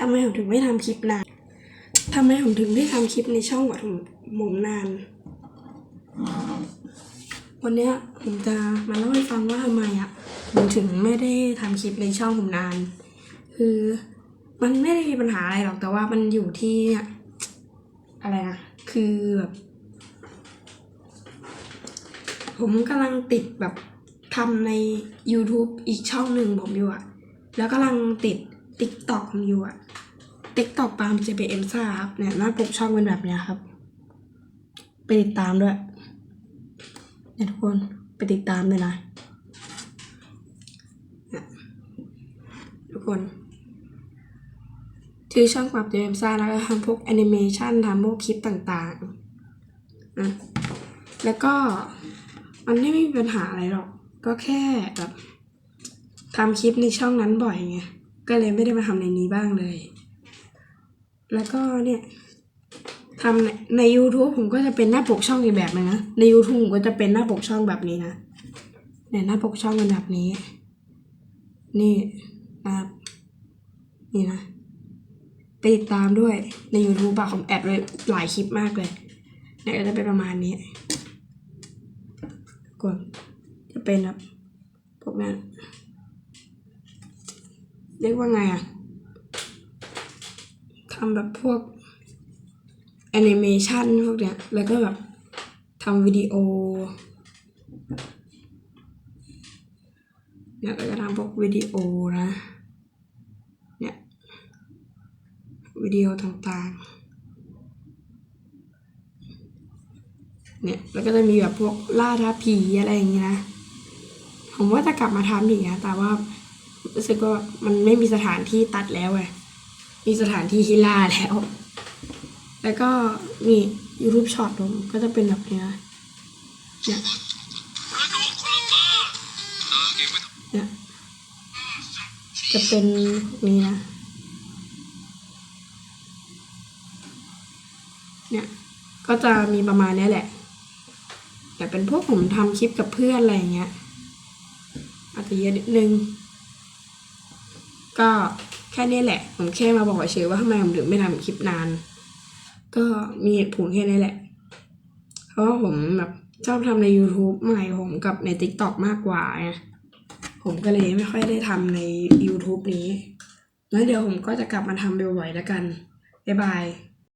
ทำไมผมถึงไม่ทำคลิปนานทำไมผมถึงไม่ทำคลิปในช่องวัดหมนาน วันนี้ผมจะมาเล่าให้ฟังว่าทำไมอะผมถึงไม่ได้ทำคลิปในช่องผมนาน คือมันไม่ได้มีปัญหาอะไรหรอกแต่ว่ามันอยู่ที่เนี่ยอะไรนะคือแบบผมกำลังติดแบบทำใน YouTube อีกช่องหนึ่งผมอยู่อะแล้วกำลังติด TikTok ผมอยู่อะ TikTok ปาล์ม JPM ซ่าครับเนี่ยหน้าปกช่องเป็นแบบเนี้ยครับ ไปติดตามด้วยเนี่ยทุกคนไปติดตามเลยนะทุกคนชื่อช่องปรับ JPM ซ่าแล้วก็ทำพวกแอนิเมชันทำพวกคลิปต่างๆนะแล้วก็มันไม่มีปัญหาอะไรหรอก ก็แค่แบบทำคลิปในช่องนั้นบ่อยไงก็เลยไม่ได้มาทำในนี้บ้างเลย แล้วก็เนี่ยทำในใน YouTube ผมก็จะเป็นหน้าปกช่องอีกแบบนึงนะ ใน YouTube ผมก็จะเป็นหน้าปกช่องแบบนี้นะเนี่ยหน้าปกช่องเป็นแบบนี้ นี่นะครับนี่นะไปติดตามด้วยใน YouTube อะผมแอดไว้หลายคลิปมากเลยเนี่ยก็จะเป็นประมาณนี้ก่อนจะเป็นแบบพวกนั้นเรียกว่าไงอะำแบบพวกแอนิเมชันพวกเนี้ย แล้วก็แบบทำวิดีโอเนี่ยแล้วก็ทำพวกวิดีโอนะ เนี่ย วิดีโอต่างๆ เนี่ย แล้วก็จะมีแบบพวกล่าท้าผีอะไรอย่างเงี้ยนะ ผมว่าจะกลับมาทำอีกนะ แต่ว่ารู้สึกว่ามันไม่มีสถานที่ตัดแล้วไง มีสถานที่ที่ล่าแล้ว แล้วก็นี่ YouTube Short ผมก็จะเป็นแบบนี้เนี่ยเนี่ยจะเป็นนี้นะ เนี่ย ก็จะมีประมาณนี้แหละ แต่เป็นพวกผมทำคลิปกับเพื่อนอะไรอย่างเงี้ย อาจจะเยอะนิดนึง ก็ แค่นี้แหละ ผมแค่มาบอกเฉยว่าทำไมผมถึงไม่ทำคลิปนาน ก็มีเหตุผลแค่นี้แหละ เพราะว่าผมแบบชอบทำใน YouTube ใหม่ผมกับใน TikTok มากกว่าไงผมก็เลยไม่ค่อยได้ทำใน YouTube นี้ แล้วเดี๋ยวผมก็จะกลับมาทำบ่อยๆแล้วกัน บ๊ายบาย